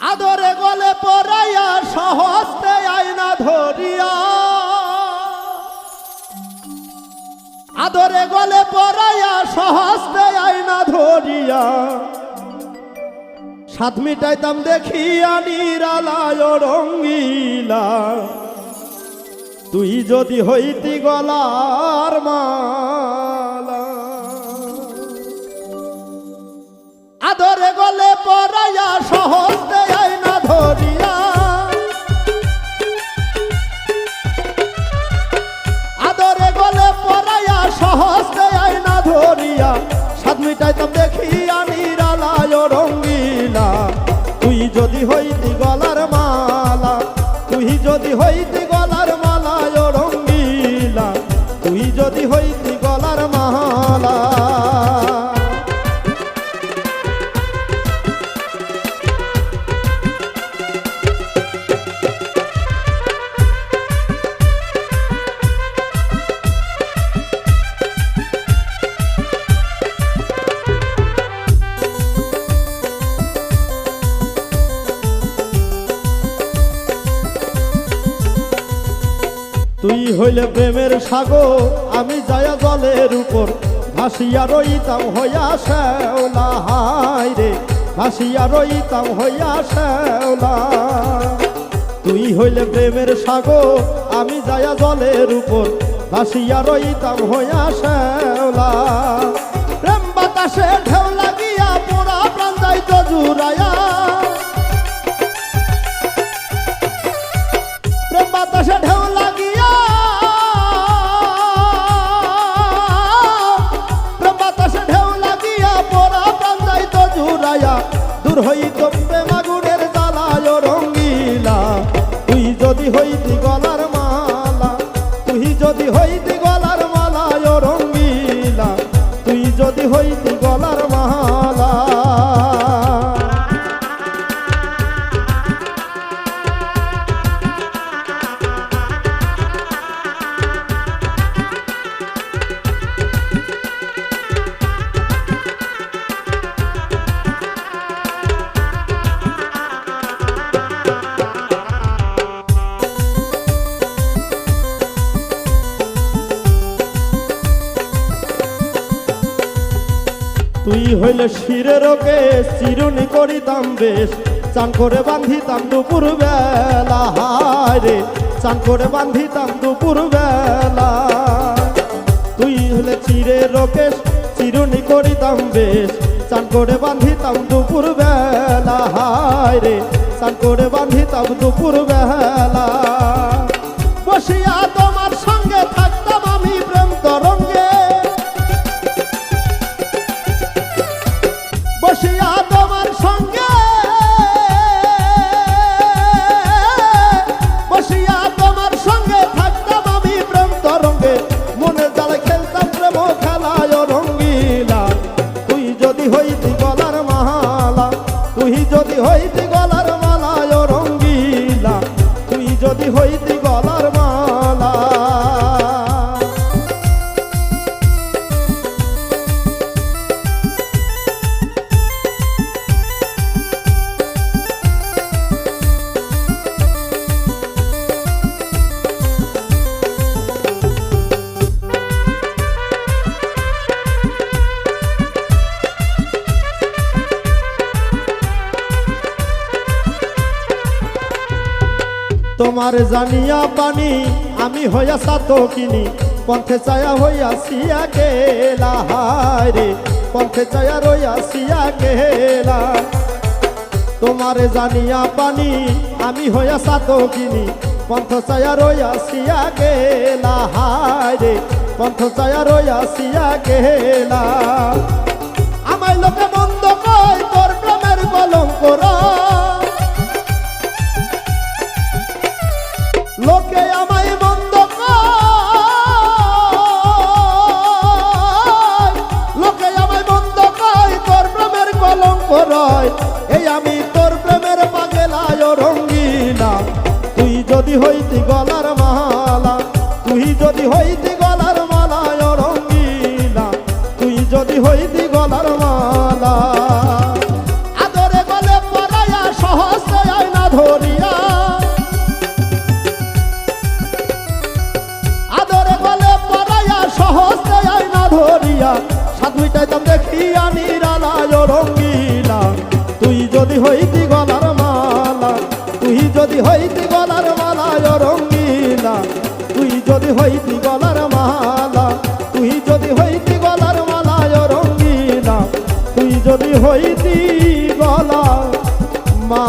আদরে গলে পরাইয়া সহস্তে আইনা ধরিয়া। আদরে গলে পরাইয়া সহস্তে আইনা ধরিয়া। সাত মিটাইতাম দেখিয়া নিরালায় রঙ্গিলা। তুই যদি হইতি গলার মালা গলে পরাইয়া সহজতে আইনা ধরিয়া। আদরে গলে আইনা ধরিয়া। সাত তুই যদি হইতি গলার মালা, তুই যদি হইতি গলার রঙ্গিলা। তুই যদি হইতি তুই হইলে প্রেমের সাগর, আমি যায়া জলের উপর। ভাসিয়া রইতাম হইয়া শ্যাওলা হাই রে। ভাসিয়া রইতাম হইয়া শ্যাওলা। তুই হইলে প্রেমের সাগর, আমি যায়া জলের উপর। ভাসিয়া রইতাম হইয়া শ্যাওলা। প্রেম বাতাসে ঢেউ লাগিয়া পোড়া প্রাণ যাইত জুড়াইয়া দূর হইত মাগুরের জালায় রঙ্গিলা। তুই যদি হইতি গলার মালা তুই যদি হইতি তুই হইলে শিরের ওকে চিরুনি করিতাম বেশ। চান করে বান্ধিতাম দুপুর বেলা রে। চান করে বান্ধিতাম দুপুর বেলা তুই হলে চিরের ওকে চিরুনি করিতাম বেশ। চান করে বান্ধিতাম দুপুর বেলা রে। চান করে বান্ধিতাম দুপুর বেলা তুই যদি হইতি গলার তোমার জানিয়া পানি, আমি হইয়া সাত কিনি পথে চায়া হইয়া সিয়া গেলা রে পথে চায়া রইয়া সিয়া গেলা তোমার জানিয়া পানি, আমি হইয়া সাত কিনি পন্থ চায়া রইয়া সিয়া গেলা রে, পন্থ চায়া রইয়া সিয়া গেলা কলঙ্ক এই আমি তোর প্রেমের পাগেলায় রঙ্গিনা। তুই যদি হইতি গলার মালা, তুই যদি হইতি যদি হইতি গলার মালায় রঙ্গিলা, তুই যদি হইতি গলার মালা, তুই যদি হইতি গলার মালায় রঙ্গিলা, তুই যদি হইতি গলা মা